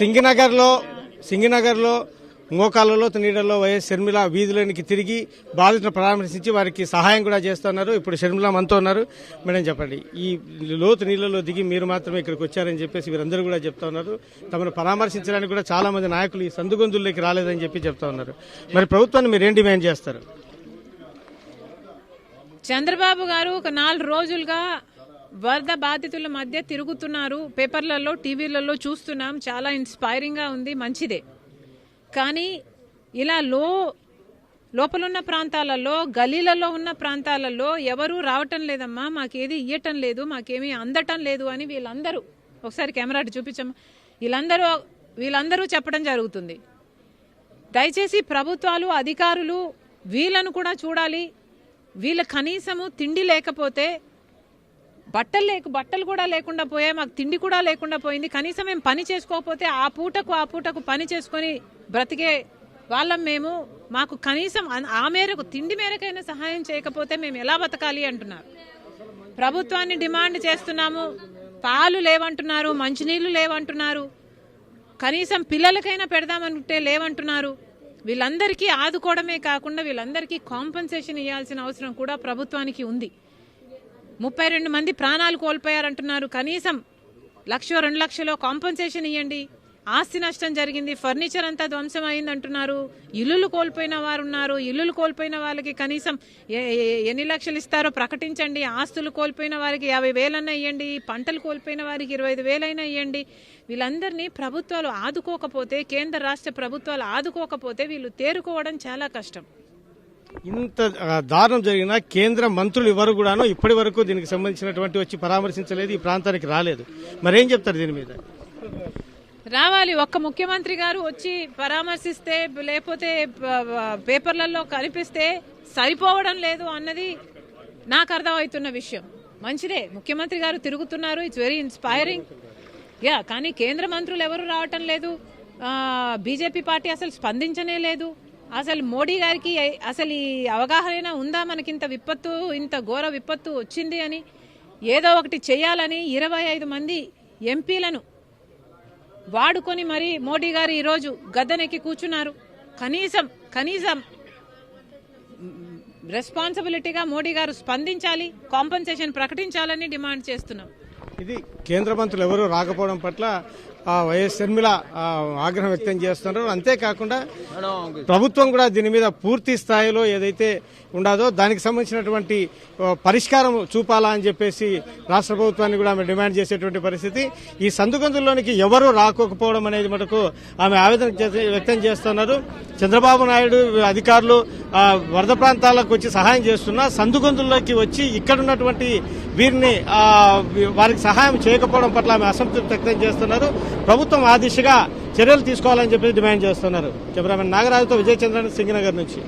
సింగినగర్లో సింగినగర్లో మోకాళ్ళలో నీడల్లో YS Sharmila వీధులకి తిరిగి బాధితులను పరామర్శించి వారికి సహాయం కూడా చేస్తున్నారు. ఇప్పుడు షర్మిల మనతో ఉన్నారు. మేడం చెప్పండి ఈ లోతు నీళ్ళలో దిగి మీరు మాత్రమే ఇక్కడికి వచ్చారని చెప్పేసి వీరందరూ కూడా చెప్తా ఉన్నారు. తమను పరామర్శించడానికి కూడా చాలా మంది నాయకులు ఈ సందుగొందుల్లోకి రాలేదని చెప్పి చెప్తా ఉన్నారు. మరి ప్రభుత్వాన్ని మీరు ఏం డిమాండ్ చేస్తారు? చంద్రబాబు గారు ఒక నాలుగు రోజులుగా వరద బాధితుల మధ్య తిరుగుతున్నారు. పేపర్లలో టీవీలలో చూస్తున్నాం. చాలా ఇన్స్పైరింగ్గా ఉంది. మంచిదే. కానీ ఇలా లో లోపలున్న ప్రాంతాలలో గలీలలో ఉన్న ప్రాంతాలలో ఎవరూ రావటం లేదమ్మా. మాకేది ఇయ్యటం లేదు. మాకేమీ అందటం లేదు అని వీళ్ళందరూ ఒకసారి కెమెరా అటు చూపించమ్మా. వీళ్ళందరూ వీళ్ళందరూ చెప్పడం జరుగుతుంది. దయచేసి ప్రభుత్వాలు అధికారులు వీళ్ళను కూడా చూడాలి. వీళ్ళ కనీసము తిండి లేకపోతే బట్టలు లేక బట్టలు కూడా లేకుండా పోయాయి మాకు తిండి కూడా లేకుండా పోయింది. కనీసం మేము పని చేసుకోకపోతే ఆ పూటకు ఆ పూటకు పని చేసుకొని బ్రతికే వాళ్ళం మేము. మాకు కనీసం ఆ మేరకు తిండి మేరకైనా సహాయం చేయకపోతే మేము ఎలా బతకాలి అంటున్నారు. ప్రభుత్వాన్ని డిమాండ్ చేస్తున్నాము. పాలు లేవంటున్నారు మంచినీళ్ళు లేవంటున్నారు. కనీసం పిల్లలకైనా పెడదామనుకుంటే లేవంటున్నారు. వీళ్ళందరికీ ఆదుకోవడమే కాకుండా వీళ్ళందరికీ కాంపన్సేషన్ ఇవ్వాల్సిన అవసరం కూడా ప్రభుత్వానికి ఉంది. ముప్పై రెండు మంది ప్రాణాలు కోల్పోయారంటున్నారు. కనీసం లక్ష రెండు లక్షలో కాంపన్సేషన్ ఇవ్వండి ఆస్తి నష్టం జరిగింది ఫర్నిచర్ అంతా ధ్వంసం అయింది అంటున్నారు ఇల్లులు కోల్పోయిన వారు ఉన్నారు ఇల్లులు కోల్పోయిన వాళ్ళకి కనీసం ఎన్ని లక్షలు ఇస్తారో ప్రకటించండి. ఆస్తులు కోల్పోయిన వారికి యాభై వేలన్నా ఇవ్వండి పంటలు కోల్పోయిన వారికి ఇరవై ఐదు వేలైనా ఇవ్వండి వీళ్ళందరినీ ప్రభుత్వాలు ఆదుకోకపోతే కేంద్ర రాష్ట్ర ప్రభుత్వాలు ఆదుకోకపోతే వీళ్ళు తేరుకోవడం చాలా కష్టం. ఇంత దారుణం జరిగిన కేంద్ర మంత్రులు ఎవరు కూడాను ఇప్పటి వరకు దీనికి సంబంధించినటువంటి వచ్చి పరామర్శించలేదు ఈ ప్రాంతానికి రాలేదు. మరేం చెప్తారు దీని మీద? రావాలి. ఒక్క ముఖ్యమంత్రి గారు వచ్చి పరామర్శిస్తే లేకపోతే పేపర్లలో కనిపిస్తే సరిపోవడం లేదు అన్నది నాకు అర్థమవుతున్న విషయం. మంచిదే. ముఖ్యమంత్రి గారు తిరుగుతున్నారు. ఇట్స్ వెరీ ఇన్స్పైరింగ్ యా కానీ కేంద్ర మంత్రులు ఎవరు రావటం లేదు. బీజేపీ పార్టీ అసలు స్పందించనే లేదు. అసలు మోడీ గారికి అసలు ఈ అవగాహన ఉందా మనకింత విపత్తు ఇంత ఘోర విపత్తు వచ్చింది అని? ఏదో ఒకటి చేయాలని ఇరవై ఐదు మంది ఎంపీలను వాడుకొని మరి మోడీ గారు ఈరోజు గద్దెనెక్కి కూర్చున్నారు. కనీసం కనీసం రెస్పాన్సిబిలిటీగా మోడీ గారు స్పందించాలి కాంపన్సేషన్ ప్రకటించాలని డిమాండ్ చేస్తున్నాం. ఇది కేంద్ర మంత్రులు ఎవరు రాకపోవడం పట్ల వైఎస్ షర్మిల ఆగ్రహం వ్యక్తం చేస్తున్నారు. అంతేకాకుండా ప్రభుత్వం కూడా దీని మీద పూర్తి స్థాయిలో ఏదైతే ఉండదో దానికి సంబంధించినటువంటి పరిష్కారం చూపాలా అని చెప్పేసి రాష్ట్ర ప్రభుత్వాన్ని కూడా ఆమె డిమాండ్ చేసేటువంటి పరిస్థితి. ఈ సందుగందుల్లోనికి ఎవరు రాకపోవడం అనేది మటుకు ఆమె ఆవేదన వ్యక్తం చేస్తున్నారు. చంద్రబాబు నాయుడు అధికారులు వరద ప్రాంతాలకు వచ్చి సహాయం చేస్తున్నా సందుగొంతుల్లోకి వచ్చి ఇక్కడ ఉన్నటువంటి వీరిని వారికి సహాయం చేయకపోవడం పట్ల ఆమె అసంతృప్తి వ్యక్తం చేస్తున్నారు. ప్రభుత్వం ఆ దిశగా చర్యలు తీసుకోవాలని చెప్పి డిమాండ్ చేస్తున్నారు. కెమెరామెన్ నాగరాజుతో విజయచంద్రన్ సింగనగర్ నుంచి.